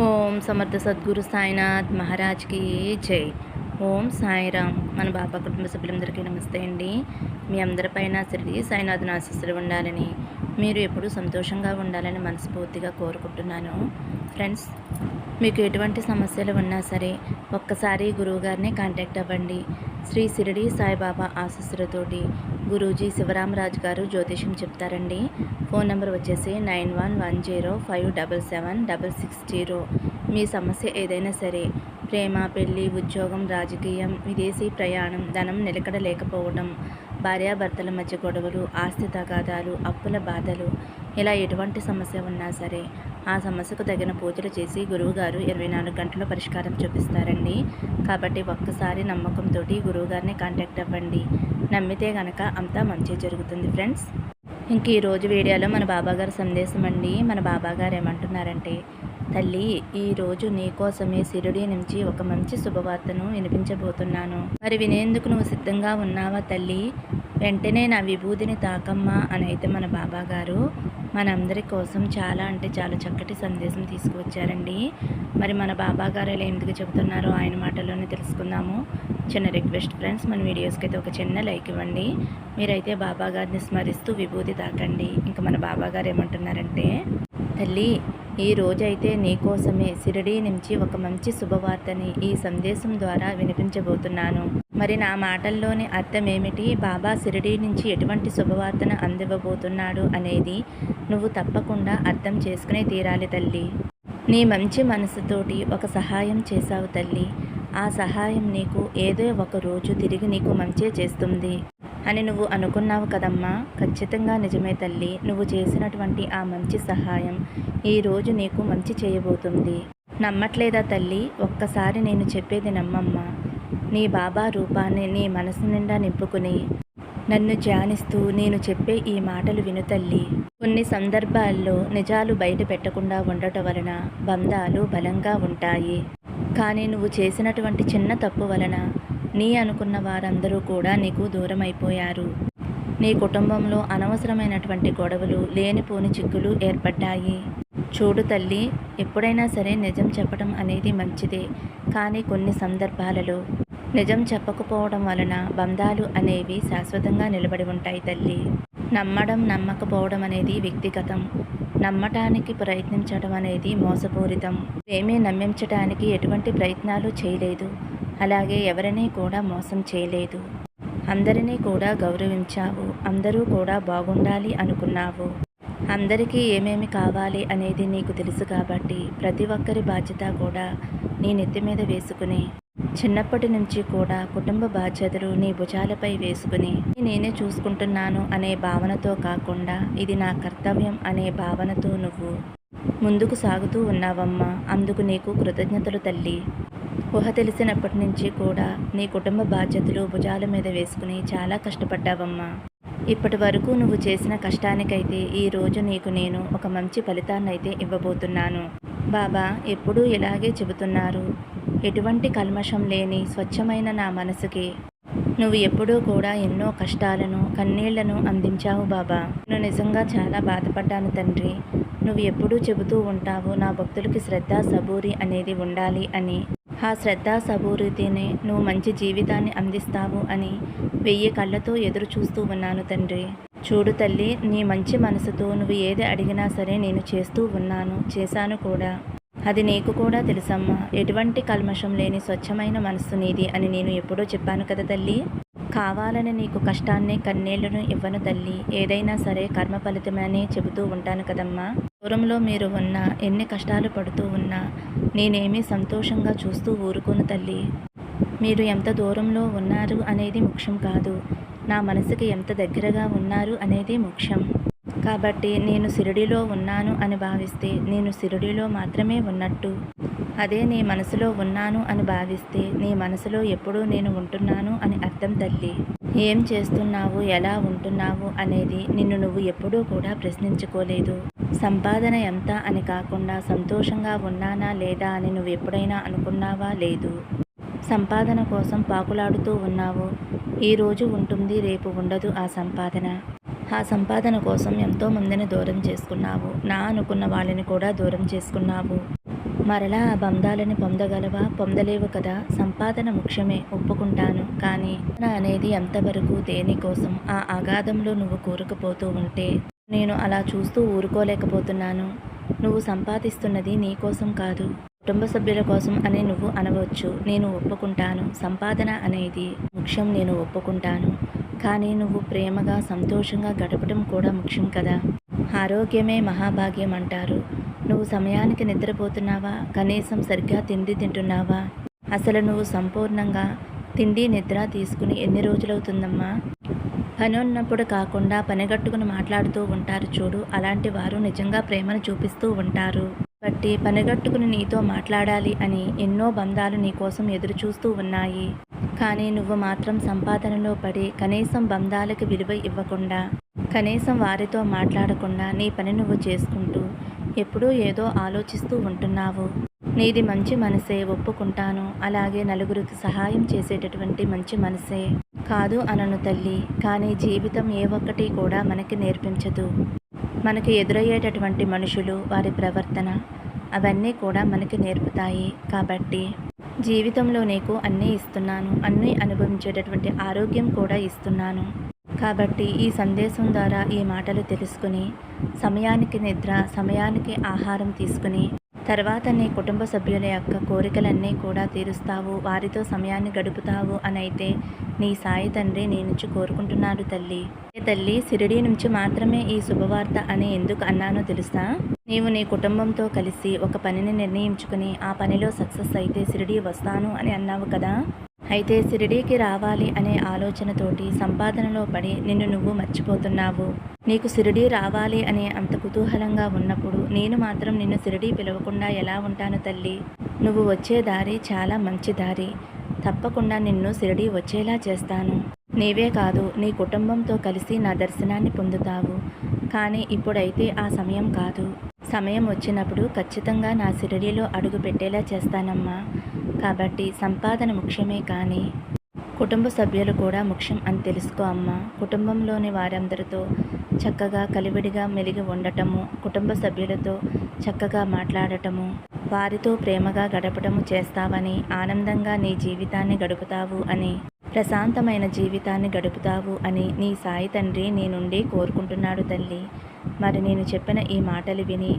ఓం సమర్థ సద్గురు సాయినాథ్ మహారాజ్కి జై. ఓం సాయిరామ్. మన బాబా కుటుంబ సభ్యులందరికీ నమస్తే అండి. మీ అందరిపైన శ్రీ సాయినాథ్ని ఆశీస్సులు ఉండాలని మీరు ఎప్పుడూ సంతోషంగా ఉండాలని మనస్ఫూర్తిగా కోరుకుంటున్నాను. ఫ్రెండ్స్ మీకు ఎటువంటి సమస్యలు ఉన్నా సరే ఒక్కసారి గురువుగారిని కాంటాక్ట్ అవ్వండి. శ్రీ సిరిడి సాయిబాబా ఆశీస్సులతోటి గురూజీ శివరామరాజు గారు జ్యోతిషం చెప్తారండి. ఫోన్ నెంబర్ వచ్చేసి nine one one zero five double seven double six zero. మీ సమస్య ఏదైనా సరే ప్రేమ పెళ్ళి ఉద్యోగం రాజకీయం విదేశీ ప్రయాణం ధనం నిలకడ లేకపోవడం భార్యాభర్తల మధ్య గొడవలు ఆస్తి తగాదాలు అప్పుల బాధలు ఇలా ఎటువంటి సమస్య ఉన్నా సరే ఆ సమస్యకు తగిన పూజలు చేసి గురువుగారు ఇరవై నాలుగు గంటల పరిష్కారం చూపిస్తారండి. కాబట్టి ఒక్కసారి నమ్మకంతో గురువుగారిని కాంటాక్ట్ అవ్వండి. నమ్మితే గనక అంతా మంచి జరుగుతుంది ఫ్రెండ్స్. ఇంక ఈరోజు వీడియోలో మన బాబాగారు సందేశం అండి. మన బాబాగారు ఏమంటున్నారంటే తల్లి ఈరోజు నీకోసమే సిరుడి నుంచి ఒక మంచి శుభవార్తను వినిపించబోతున్నాను. మరి వినేందుకు నువ్వు సిద్ధంగా ఉన్నావా తల్లి? వెంటనే నా విభూతిని తాకమ్మా అని అయితే మన బాబాగారు మనందరి కోసం చాలా అంటే చాలా చక్కటి సందేశం తీసుకువచ్చారండి. మరి మన బాబా గారు ఎలా ఎందుకు చెబుతున్నారో ఆయన మాటల్లోనే తెలుసుకుందాము. చిన్న రిక్వెస్ట్ ఫ్రెండ్స్ మన వీడియోస్కి అయితే ఒక చిన్న లైక్ ఇవ్వండి. మీరైతే బాబా గారిని స్మరిస్తూ విభూతి తాకండి. ఇంకా మన బాబా గారు ఏమంటున్నారంటే తల్లి ఈ రోజైతే నీకోసమే సిరిడి నుంచి ఒక మంచి శుభవార్తని ఈ సందేశం ద్వారా వినిపించబోతున్నాను. మరి నా మాటల్లోని అర్థం ఏమిటి బాబా సిరిడి నుంచి ఎటువంటి శుభవార్తను అందివ్వబోతున్నాడు అనేది నువ్వు తప్పకుండా అర్థం చేసుకునే తీరాలి తల్లి. నీ మంచి మనసుతోటి ఒక సహాయం చేశావు తల్లి. ఆ సహాయం నీకు ఏదో ఒక రోజు తిరిగి నీకు మంచే చేస్తుంది. అని నువ్వు అనుకున్నావు కదమ్మా. ఖచ్చితంగా నిజమే తల్లి. నువ్వు చేసినటువంటి ఆ మంచి సహాయం ఈరోజు నీకు మంచి చేయబోతుంది. నమ్మట్లేదా తల్లి? ఒక్కసారి నేను చెప్పేది నమ్మమ్మా. నీ బాబా రూపాన్ని నీ మనసు నిండా నింపుకుని నన్ను ధ్యానిస్తూ నేను చెప్పే ఈ మాటలు విను తల్లి. కొన్ని సందర్భాల్లో నిజాలు బయట పెట్టకుండా ఉండటం వలన బంధాలు బలంగా ఉంటాయి. కానీ నువ్వు చేసినటువంటి చిన్న తప్పు వలన నీ అనుకున్న వారందరూ కూడా నీకు దూరం అయిపోయారు నీ కుటుంబంలో అనవసరమైనటువంటి గొడవలు లేనిపోని చిక్కులు ఏర్పడ్డాయి. చూడు తల్లి ఎప్పుడైనా సరే నిజం చెప్పడం అనేది మంచిదే కానీ కొన్ని సందర్భాలలో నిజం చెప్పకపోవడం వలన బంధాలు అనేవి శాశ్వతంగా నిలబడి ఉంటాయి తల్లి. నమ్మడం నమ్మకపోవడం అనేది వ్యక్తిగతం. నమ్మటానికి ప్రయత్నించడం అనేది మోసపూరితం. ఏమీ నమ్మించడానికి ఎటువంటి ప్రయత్నాలు చేయలేదు. అలాగే ఎవరినీ కూడా మోసం చేయలేదు. అందరినీ కూడా గౌరవించావు. అందరూ కూడా బాగుండాలి అనుకున్నావు. అందరికీ ఏమేమి కావాలి అనేది నీకు తెలుసు కాబట్టి ప్రతి ఒక్కరి బాధ్యత కూడా నీ నెత్తి మీద వేసుకుని చిన్నప్పటి నుంచి కూడా కుటుంబ బాధ్యతలు నీ భుజాలపై వేసుకుని నేనే చూసుకుంటున్నాను అనే భావనతో కాకుండా ఇది నా కర్తవ్యం అనే భావనతో నువ్వు ముందుకు సాగుతూ ఉన్నావమ్మా. అందుకు నీకు కృతజ్ఞతలు తల్లి. ఊహ తెలిసినప్పటి నుంచి కూడా నీ కుటుంబ బాధ్యతలు భుజాల మీద వేసుకుని చాలా కష్టపడ్డావమ్మా. ఇప్పటి వరకు నువ్వు చేసిన కష్టానికైతే ఈరోజు నీకు నేను ఒక మంచి ఫలితాన్ని అయితే ఇవ్వబోతున్నాను. బాబా ఎప్పుడూ ఇలాగే చెబుతున్నారు. ఎటువంటి కల్మషం లేని స్వచ్ఛమైన నా మనసుకి. నువ్వు ఎప్పుడూ కూడా ఎన్నో కష్టాలను కన్నీళ్ళను అందించావు బాబా. నువ్వు నిజంగా చాలా బాధపడ్డాను తండ్రి. నువ్వు ఎప్పుడూ చెబుతూ ఉంటావు నా భక్తులకి శ్రద్ధ సబూరి అనేది ఉండాలి అని. ఆ శ్రద్ధా సబూరితేనే నువ్వు మంచి జీవితాన్ని అందిస్తావు అని వెయ్యి కళ్ళతో ఎదురు చూస్తూ ఉన్నాను తండ్రి. చూడు తల్లి నీ మంచి మనసుతో నువ్వు ఏది అడిగినా సరే నేను చేస్తూ ఉన్నాను చేశాను కూడా. అది నీకు కూడా తెలుసమ్మా. ఎటువంటి కల్మషం లేని స్వచ్ఛమైన మనస్సు నీది అని నేను ఎప్పుడో చెప్పాను కదా తల్లి. కావాలని నీకు కష్టాన్ని కన్నీళ్ళను ఇవ్వను తల్లి. ఏదైనా సరే కర్మ ఫలితమనే చెబుతూ ఉంటాను కదమ్మా. దూరంలో మీరు ఉన్నా ఎన్ని కష్టాలు పడుతూ ఉన్నా నేనేమీ సంతోషంగా చూస్తూ ఊరుకోను తల్లి. మీరు ఎంత దూరంలో ఉన్నారు అనేది ముఖ్యం కాదు. నా మనసుకి ఎంత దగ్గరగా ఉన్నారు అనేది ముఖ్యం. కాబట్టి నేను సిరుడిలో ఉన్నాను అని భావిస్తే నేను సిరుడిలో మాత్రమే ఉన్నట్టు. అదే నీ మనసులో ఉన్నాను అని భావిస్తే నీ మనసులో ఎప్పుడూ నేను ఉంటున్నాను అని అర్థం తల్లి. ఏం చేస్తున్నావు ఎలా ఉంటున్నావు అనేది నిన్ను నువ్వు ఎప్పుడూ కూడా ప్రశ్నించుకోలేదు. సంపాదన ఎంత అని కాకుండా సంతోషంగా ఉన్నానా లేదా అని నువ్వు ఎప్పుడైనా అనుకున్నావా లేదు? సంపాదన కోసం పాకులాడుతూ ఉన్నావు. ఈరోజు ఉంటుంది రేపు ఉండదు ఆ సంపాదన. ఆ సంపాదన కోసం ఎంతో మందిని దూరం చేసుకున్నావు. నా అనుకున్న వాళ్ళని కూడా దూరం చేసుకున్నావు. మరలా ఆ బంధాలని పొందగలవా? పొందలేవు కదా. సంపాదన ముఖ్యమే ఒప్పుకుంటాను. కానీ నా అనేది ఎంతవరకు దేనికోసం? ఆ అగాధంలో నువ్వు కూరుకుపోతూ ఉంటే నేను అలా చూస్తూ ఊరుకోలేకపోతున్నాను. నువ్వు సంపాదిస్తున్నది నీ కోసం కాదు. కుటుంబ సభ్యుల కోసం అని నువ్వు అనవచ్చు. నేను ఒప్పుకుంటాను. సంపాదన అనేది ముఖ్యం. నేను ఒప్పుకుంటాను. కానీ నువ్వు ప్రేమగా సంతోషంగా గడపడం కూడా ముఖ్యం కదా. ఆరోగ్యమే మహాభాగ్యం అంటారు. నువ్వు సమయానికి నిద్రపోతున్నావా? కనీసం సరిగ్గా తిండి తింటున్నావా? అసలు నువ్వు సంపూర్ణంగా తిండి నిద్ర తీసుకుని ఎన్ని రోజులవుతుందమ్మా? పని ఉన్నప్పుడు కాకుండా పనిగట్టుకుని మాట్లాడుతూ ఉంటారు చూడు. అలాంటి వారు నిజంగా ప్రేమను చూపిస్తూ ఉంటారు. బట్టి పనిగట్టుకుని నీతో మాట్లాడాలి అని ఎన్నో బంధాలు నీ కోసం ఉన్నాయి. కానీ నువ్వు మాత్రం సంపాదనలో పడి కనీసం బంధాలకు విలువ ఇవ్వకుండా కనీసం వారితో మాట్లాడకుండా నీ పని నువ్వు చేసుకుంటూ ఎప్పుడూ ఏదో ఆలోచిస్తూ ఉంటున్నావు. నీది మంచి మనసే ఒప్పుకుంటాను. అలాగే నలుగురికి సహాయం చేసేటటువంటి మంచి మనసే. కాదు అనను తల్లి కానీ జీవితం ఏ ఒక్కటి కూడా మనకి నేర్పించదు. మనకి ఎదురయ్యేటటువంటి మనుషులు వారి ప్రవర్తన అవన్నీ కూడా మనకి నేర్పుతాయి. కాబట్టి జీవితంలో నీకు అన్నీ ఇస్తున్నాను అన్నీ అనుభవించేటటువంటి ఆరోగ్యం కూడా ఇస్తున్నాను. కాబట్టి ఈ సందేశం ద్వారా ఈ మాటలు తెలుసుకుని సమయానికి నిద్ర సమయానికి ఆహారం తీసుకుని తర్వాత నీ కుటుంబ సభ్యుల యొక్క కోరికలన్నీ కూడా తీరుస్తావు. వారితో సమయాన్ని గడుపుతావు అని అయితే నీ సాయి తండ్రి నీ నుంచి కోరుకుంటున్నాడు తల్లి. తల్లి సిరిడి నుంచి మాత్రమే ఈ శుభవార్త అని ఎందుకు అన్నానో తెలుసా? నీవు నీ కుటుంబంతో కలిసి ఒక పనిని నిర్ణయించుకుని ఆ పనిలో సక్సెస్ అయితే సిరిడి వస్తాను అని అన్నావు కదా? అయితే షిరిడీకి రావాలి అనే ఆలోచనతోటి సంపాదనలో పడి నిన్ను నువ్వు మర్చిపోతున్నావు. నీకు షిరిడీ రావాలి అనే అంత కుతూహలంగా ఉన్నప్పుడు నేను మాత్రం నిన్ను సిరిడీ పిలవకుండా ఎలా ఉంటాను తల్లి? నువ్వు వచ్చే దారి చాలా మంచి దారి. తప్పకుండా నిన్ను షిరిడీ వచ్చేలా చేస్తాను. నీవే కాదు నీ కుటుంబంతో కలిసి నా దర్శనాన్ని పొందుతావు. కానీ ఇప్పుడైతే ఆ సమయం కాదు. సమయం వచ్చినప్పుడు ఖచ్చితంగా నా షిరిడీలో అడుగు పెట్టేలా చేస్తానమ్మా. కాబట్టి సంపాదన ముఖ్యమే కానీ కుటుంబ సభ్యులు కూడా ముఖ్యం అని తెలుసుకో అమ్మ. కుటుంబంలోని వారందరితో చక్కగా కలివిడిగా మెలిగి ఉండటము కుటుంబ సభ్యులతో చక్కగా మాట్లాడటము వారితో ప్రేమగా గడపటము చేస్తావని ఆనందంగా నీ జీవితాన్ని గడుపుతావు అని ప్రశాంతమైన జీవితాన్ని గడుపుతావు అని నీ సాయి తండ్రి నీ నుండి కోరుకుంటున్నాడు తల్లి. మరి నేను చెప్పిన ఈ మాటలు విని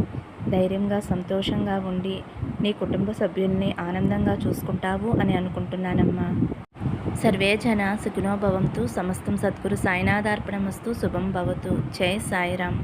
ధైర్యంగా సంతోషంగా ఉండి నీ కుటుంబ సభ్యుల్ని ఆనందంగా చూసుకుంటావు అని అనుకుంటున్నానమ్మా. సర్వే జన సుఖినోభవంతు సమస్తం సద్గురు సాయినాథార్పణమస్తు శుభం భవతు. జై సాయిరామ్.